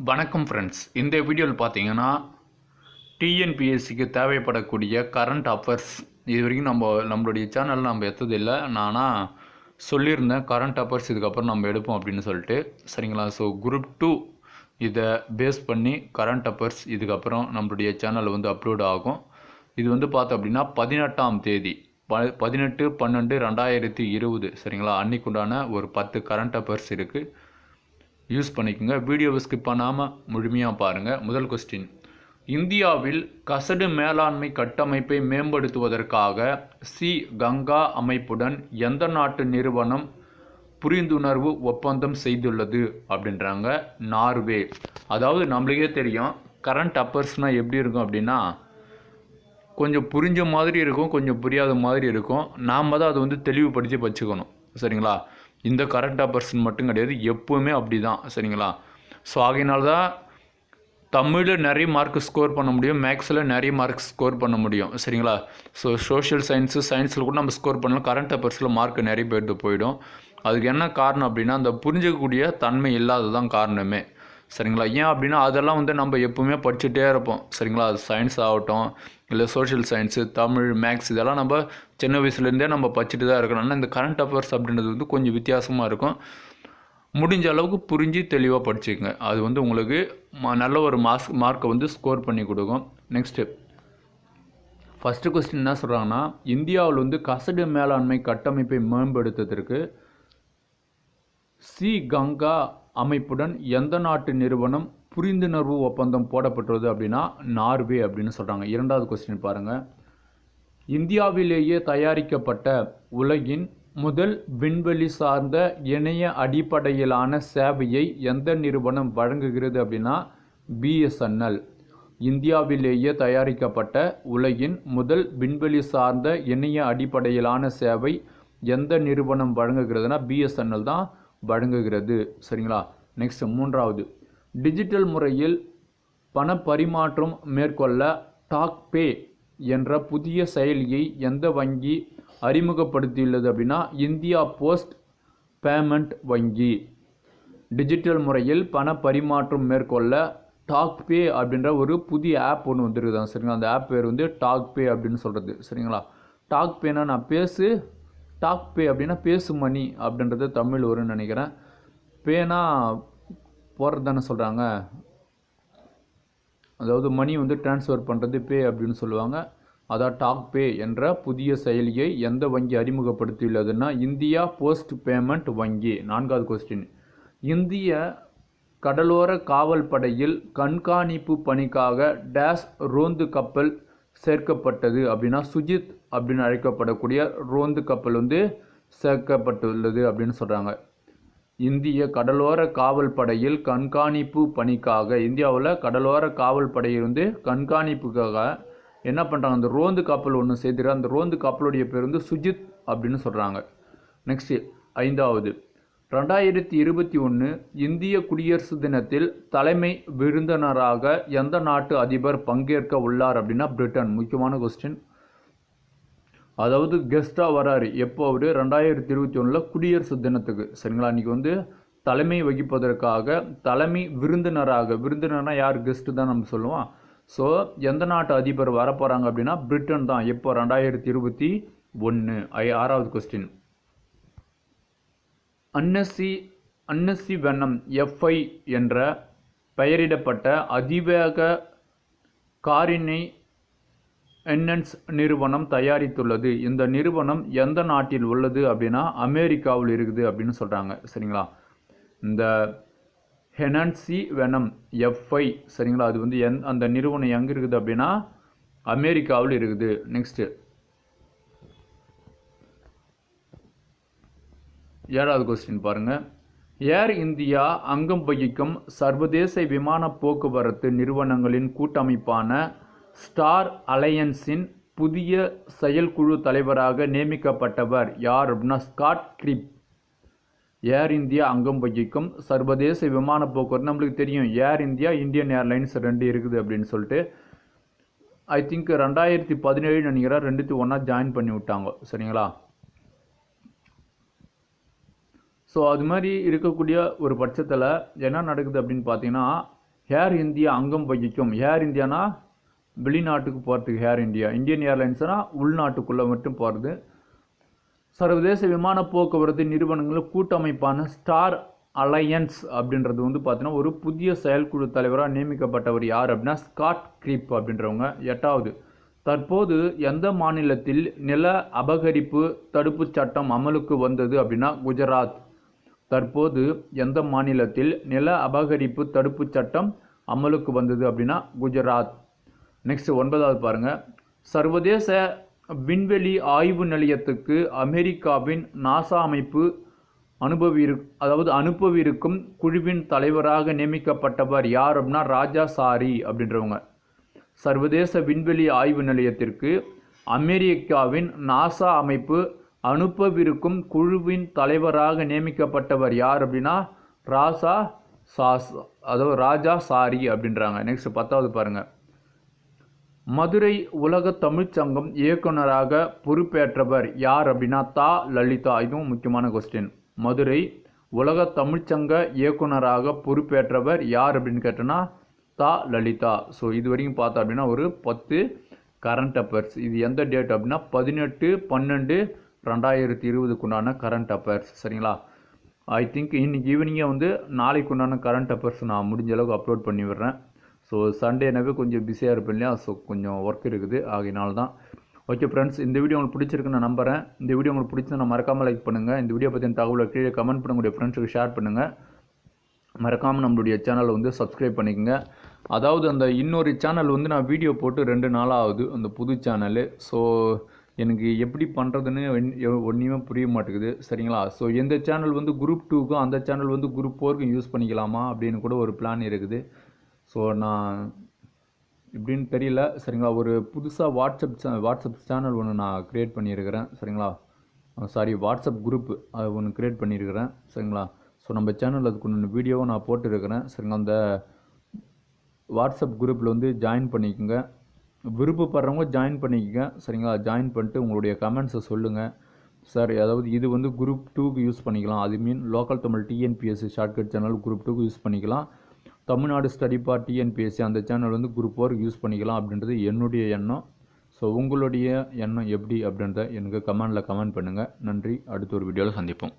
வணக்கம் ஃப்ரெண்ட்ஸ் இந்த வீடியோவில் பார்த்தீங்கன்னா டிஎன்பிஎஸ்சிக்கு தேவைப்படக்கூடிய கரண்ட் அஃபேர்ஸ் இது வரைக்கும் நம்ம நம்மளுடைய சேனலில் நம்ம எத்ததில்லை நானாக சொல்லியிருந்தேன் கரண்ட் அஃபேர்ஸ் இதுக்கப்புறம் நம்ம எடுப்போம் அப்படின்னு சொல்லிட்டு. சரிங்களா? ஸோ குரூப் டூ இதை பேஸ் பண்ணி கரண்ட் அஃபேர்ஸ் இதுக்கப்புறம் நம்மளுடைய சேனல் வந்து அப்லோட் ஆகும். இது வந்து பார்த்தோம் அப்படின்னா பதினெட்டாம் தேதி ப பதினெட்டு பன்னெண்டு ரெண்டாயிரத்தி இருபது சரிங்களா? அன்னைக்குண்டான ஒரு பத்து கரண்ட் அஃபேர்ஸ் இருக்குது யூஸ் பண்ணிக்கோங்க. வீடியோவை ஸ்கிப் பண்ணாமல் முழுமையாக பாருங்கள் முதல் கொஸ்டின் இந்தியாவில் கசடு மேலாண்மை கட்டமைப்பை மேம்படுத்துவதற்காக சி. கங்கா அமைப்புடன் எந்த நாட்டு நிறுவனம் புரிந்துணர்வு ஒப்பந்தம் செய்துள்ளது? அப்படின்றாங்க. நார்வே. அதாவது நம்மளுக்கே தெரியும். கரண்ட் அப்பர்ஸ்னால் எப்படி இருக்கும் அப்படின்னா கொஞ்சம் புரிஞ்ச மாதிரி இருக்கும் கொஞ்சம் புரியாத மாதிரி இருக்கும். நாம் தான் அதை வந்து தெளிவுபடுத்தி வச்சுக்கணும். சரிங்களா? இந்த கரண்ட் அப்பர்ஸ்ன்னு மட்டும் கிடையாது எப்போவுமே அப்படி தான் சரிங்களா? ஸோ ஆகையினால தான் தமிழில் நிறைய மார்க் ஸ்கோர் பண்ண முடியும் மேக்ஸில் நிறைய மார்க் ஸ்கோர் பண்ண முடியும் சரிங்களா? ஸோ சோஷியல் சயின்ஸு சயின்ஸில் கூட நம்ம ஸ்கோர் பண்ணலாம் கரண்ட் அஃபேர்ஸில் மார்க் நிறைய பேர்த்து போயிடும். அதுக்கு என்ன காரணம் அப்படின்னா அந்த புரிஞ்சிக்கக்கூடிய தன்மை இல்லாததான் காரணமே சரிங்களா? ஏன் அப்படின்னா அதெல்லாம் வந்து நம்ம எப்பவுமே படிச்சுட்டே இருப்போம் சரிங்களா? அது சயின்ஸ் ஆகட்டும் இல்லை சோஷியல் சயின்ஸு தமிழ் மேக்ஸ் இதெல்லாம் நம்ம சின்ன வயசுலேருந்தே நம்ம படிச்சுட்டு தான் இருக்கணும். ஆனால் இந்த கரண்ட் அஃபேர்ஸ் அப்படின்றது வந்து கொஞ்சம் வித்தியாசமாக இருக்கும். முடிஞ்ச அளவுக்கு புரிஞ்சு தெளிவாக படிச்சுக்கங்க. அது வந்து உங்களுக்கு ம- நல்ல ஒரு மார்க் மார்க்கை வந்து ஸ்கோர் பண்ணி கொடுக்கும். நெக்ஸ்ட்டு ஃபஸ்ட்டு கொஸ்டின் என்ன சொல்கிறாங்கன்னா இந்தியாவில் வந்து கசடு மேலாண்மை கட்டமைப்பை மேம்படுத்துவதற்கு சி கங்கா அமைப்புடன் எந்த நாட்டு நிறுவனம் புரிந்துணர்வு ஒப்பந்தம் போடப்பட்டுள்ளது அப்படின்னா நார்வே அப்படின்னு சொல்கிறாங்க இரண்டாவது கொஸ்டின் பாருங்கள் இந்தியாவிலேயே தயாரிக்கப்பட்ட உலகின் முதல் விண்வெளி சார்ந்த இணைய அடிப்படையிலான சேவையை எந்த நிறுவனம் வழங்குகிறது அப்படின்னா பிஎஸ்என்எல் இந்தியாவிலேயே தயாரிக்கப்பட்ட உலகின் முதல் விண்வெளி சார்ந்த இணைய அடிப்படையிலான சேவை எந்த நிறுவனம் வழங்குகிறதுனா பிஎஸ்என்எல் தான் வழங்குகிறது. சரிங்களா? நெக்ஸ்ட் மூன்றாவது. டிஜிட்டல் முறையில் பண பரிமாற்றம் மேற்கொள்ள டாக் பே என்ற புதிய செயலியை எந்த வங்கி அறிமுகப்படுத்தியுள்ளது அப்படின்னா இந்தியா போஸ்ட் பேமெண்ட் வங்கி. டிஜிட்டல் முறையில் பண பரிமாற்றம் மேற்கொள்ள டாக் பே அப்படின்ற ஒரு புதிய ஆப் ஒன்று வந்துருக்குதான் சரிங்களா? அந்த ஆப் பேர் வந்து டாக் பே அப்படின்னு சொல்கிறது சரிங்களா? டாக் பேனா நான் பேசு டாக் பே அப்படின்னா பேசு மணி அப்படின்றது தமிழ் வரும்னு நினைக்கிறேன். பேனா போகிறது தானே சொல்கிறாங்க அதாவது மணி வந்து ட்ரான்ஸ்ஃபர் பண்ணுறது பே அப்படின்னு சொல்லுவாங்க. அதான் டாக் பே என்ற புதிய செயலியை எந்த வங்கி அறிமுகப்படுத்தியுள்ளதுன்னா இந்தியா போஸ்ட் பேமெண்ட் வங்கி. நான்காவது கொஸ்டின் இந்திய கடலோர காவல் படையில் கண்காணிப்பு பணிக்காக டேஷ் ரோந்து கப்பல் சேர்க்கப்பட்டது அப்படின்னா சுஜித் அப்படின்னு அழைக்கப்படக்கூடிய ரோந்து கப்பல் வந்து சேர்க்கப்பட்டுள்ளது அப்படின்னு சொல்கிறாங்க இந்திய கடலோர காவல் படையில் கண்காணிப்பு பணிக்காக இந்தியாவில் கடலோர காவல் படையில் வந்து கண்காணிப்புக்காக என்ன பண்ணுறாங்க அந்த ரோந்து கப்பல் ஒன்று சேர்த்துட்டு அந்த ரோந்து கப்பலுடைய பேர் வந்து சுஜித் அப்படின்னு சொல்கிறாங்க நெக்ஸ்ட்டு ஐந்தாவது. ரெண்டாயிரத்தி இருபத்தி ஒன்று இந்திய குடியரசு தினத்தில் தலைமை விருந்தினராக எந்த நாட்டு அதிபர் பங்கேற்க உள்ளார் அப்படின்னா பிரிட்டன். முக்கியமான கொஸ்டின் அதாவது கெஸ்ட்டாக வராரு. எப்போ அவர்? ரெண்டாயிரத்தி இருபத்தி ஒன்றில் குடியரசு தினத்துக்கு. சரிங்களா? அன்றைக்கி வந்து தலைமை வகிப்பதற்காக தலைமை விருந்தினராக விருந்தினர்னா யார்? கெஸ்ட்டு தான் நம்ம சொல்லுவோம். ஸோ எந்த நாட்டு அதிபர் வரப்போகிறாங்க அப்படின்னா பிரிட்டன் தான். எப்போ? ரெண்டாயிரத்தி இருபத்தி ஒன்று ஐ ஆறாவது கொஸ்டின் அன்னசி அன்னசி வெண்ணம் எஃப்ஐ என்ற பெயரிடப்பட்ட அதிவேக காரினை என்என்ஸ் நிறுவனம் தயாரித்துள்ளது. இந்த நிறுவனம் எந்த நாட்டில் உள்ளது அப்படின்னா அமெரிக்காவில் இருக்குது அப்படின்னு சொல்கிறாங்க சரிங்களா? இந்த ஹெனன்சி வெனம் எஃப்ஐ சரிங்களா? அது வந்து எந் அந்த நிறுவனம் எங்கே இருக்குது அப்படின்னா அமெரிக்காவில் இருக்குது. நெக்ஸ்ட்டு ஏழாவது கொஸ்டின் பாருங்கள் ஏர் இந்தியா அங்கம் வகிக்கும் சர்வதேச விமான போக்குவரத்து நிறுவனங்களின் கூட்டமைப்பான ஸ்டார் அலையன்ஸின் புதிய செயற்குழு தலைவராக நியமிக்கப்பட்டவர் யார் அப்படின்னா ஸ்காட் கிரிப். ஏர் இந்தியா அங்கம் வகிக்கும் சர்வதேச விமான போக்குவரத்து நம்மளுக்கு தெரியும் ஏர் இந்தியா இந்தியன் ஏர்லைன்ஸ் ரெண்டு இருக்குது அப்படின்னு சொல்லிட்டு. ஐ திங்க் ரெண்டாயிரத்தி பதினேழு நினைக்கிறேன் ரெண்டுத்தி ஒன்றா ஜாயின் பண்ணி விட்டாங்க சரிங்களா? ஸோ அது மாதிரி இருக்கக்கூடிய ஒரு பட்சத்தில் என்ன நடக்குது அப்படின்னு பார்த்தீங்கன்னா ஏர் இந்தியா அங்கம் வகிக்கும். ஏர் இந்தியானா வெளிநாட்டுக்கு போகிறதுக்கு ஏர் இந்தியா இந்தியன் ஏர்லைன்ஸ்னால் உள்நாட்டுக்குள்ளே மட்டும் போகிறது சர்வதேச விமான போக்குவரத்து நிறுவனங்களும் கூட்டமைப்பான ஸ்டார் அலையன்ஸ் அப்படின்றது வந்து பார்த்தீங்கன்னா ஒரு புதிய செயல்குழு தலைவராக நியமிக்கப்பட்டவர் யார் அப்படின்னா ஸ்காட் கிரீப் அப்படின்றவங்க. எட்டாவது தற்போது எந்த மாநிலத்தில் நில அபகரிப்பு தடுப்புச் சட்டம் அமலுக்கு வந்தது அப்படின்னா குஜராத். தற்போது எந்த மாநிலத்தில் நில அபகரிப்பு தடுப்புச் சட்டம் அமலுக்கு வந்தது அப்படின்னா குஜராத். நெக்ஸ்ட் ஒன்பதாவது பாருங்க. சர்வதேச விண்வெளி ஆய்வு நிலையத்துக்கு அமெரிக்காவின் நாசா அமைப்பு அனுபவிரு அதாவது அனுப்பவிருக்கும் குழுவின் தலைவராக நியமிக்கப்பட்டவர் யார் அப்படின்னா ராஜா சாரி அப்படின்றவங்க. சர்வதேச விண்வெளி ஆய்வு நிலையத்திற்கு அமெரிக்காவின் நாசா அமைப்பு அனுப்பவிருக்கும் குழுவின் தலைவராக நியமிக்கப்பட்டவர் யார் அப்படின்னா ராசா சாஸ் அதாவது ராஜா சாரி அப்படின்றாங்க. நெக்ஸ்ட் பத்தாவது பாருங்கள் மதுரை உலக தமிழ்ச்சங்கம் இயக்குனராக பொறுப்பேற்றவர் யார் அப்படின்னா தா. லலிதா. இதுவும் முக்கியமான கொஸ்டின் மதுரை உலக தமிழ்ச்சங்க இயக்குனராக பொறுப்பேற்றவர் யார் அப்படின்னு கேட்டோன்னா தா. லலிதா. ஸோ இது வரைக்கும் பார்த்தோம் அப்படின்னா ஒரு பத்து கரண்ட் அஃபேர்ஸ் இது எந்த டேட் அப்படின்னா பதினெட்டு பன்னெண்டு ரெண்டாயிரத்தி இருபதுக்குண்டான கரண்ட் அஃபேர்ஸ் சரிங்களா? ஐ திங்க் இன்னைக்கு ஈவினிங்கே வந்து நாளைக்கு உண்டான கரண்ட் அஃபேர்ஸ் நான் முடிஞ்ச அளவுக்கு அப்லோட் பண்ணி விடுறேன். ஸோ சண்டேனாவே கொஞ்சம் பிஸியாக இருப்பேன் இல்லையா? ஸோ கொஞ்சம் ஒர்க் இருக்குது. ஆகையினால தான் ஓகே ஃப்ரெண்ட்ஸ் இந்த வீடியோ உங்களுக்கு பிடிச்சிருக்குன்னு நான் நம்புறேன். இந்த வீடியோ உங்களுக்கு பிடிச்சிருந்தா மறக்காமல் லைக் பண்ணுங்கள் இந்த வீடியோ பற்றின தகவலை கீழே கமெண்ட் பண்ணக்கூடிய ஃப்ரெண்ட்ஸுக்கு ஷேர் பண்ணுங்கள் மறக்காமல் நம்மளுடைய சேனலை வந்து சப்ஸ்கிரைப் பண்ணிக்கோங்க. அதாவது அந்த இன்னொரு சேனல் வந்து நான் வீடியோ போட்டு ரெண்டு நாளாக ஆகுது அந்த புது சேனலு ஸோ எனக்கு எப்படி பண்ணுறதுன்னு ஒன்றுமே புரிய மாட்டேங்குது. சரிங்களா? ஸோ எந்த சேனல் வந்து குரூப் டூக்கும் அந்த சேனல் வந்து குரூப் ஃபோருக்கும் யூஸ் பண்ணிக்கலாமா அப்படின்னு கூட ஒரு பிளான் இருக்குது. ஸோ நான் இப்படின்னு தெரியல. சரிங்களா? ஒரு புதுசாக வாட்ஸ்அப் சே வாட்ஸ்அப் சேனல் ஒன்று நான் க்ரியேட் பண்ணியிருக்கிறேன். சரிங்களா? சாரி வாட்ஸ்அப் குரூப் அது ஒன்று க்ரியேட் பண்ணியிருக்கிறேன். சரிங்களா? ஸோ நம்ம சேனலில் அதுக்கு ஒன்று வீடியோவை நான் போட்டிருக்கிறேன். சரிங்களா? அந்த வாட்ஸ்அப் குரூப்பில் வந்து ஜாயின் பண்ணிக்கோங்க. விருப்பப்படுறவங்க ஜாயின் பண்ணிக்கோங்க. சரிங்களா? ஜாயின் பண்ணிட்டு உங்களுடைய கமெண்ட்ஸை சொல்லுங்கள் சார் அதாவது இது வந்து குரூப் டூக்கு யூஸ் பண்ணிக்கலாம். அது mean local Tamil TNPSC shortcut channel group டூக்கு யூஸ் பண்ணிக்கலாம். தமிழ்நாடு ஸ்டடி பார் டிஎன்பிஎஸ்சி அந்த சேனல் வந்து குரூப் ஒர்க் யூஸ் பண்ணிக்கலாம் அப்படின்றது என்னுடைய எண்ணம். ஸோ உங்களுடைய எண்ணம் எப்படி அப்படின்றத எனக்கு கமெண்டில் கமெண்ட் பண்ணுங்கள் நன்றி. அடுத்த ஒரு வீடியோவில் சந்திப்போம்.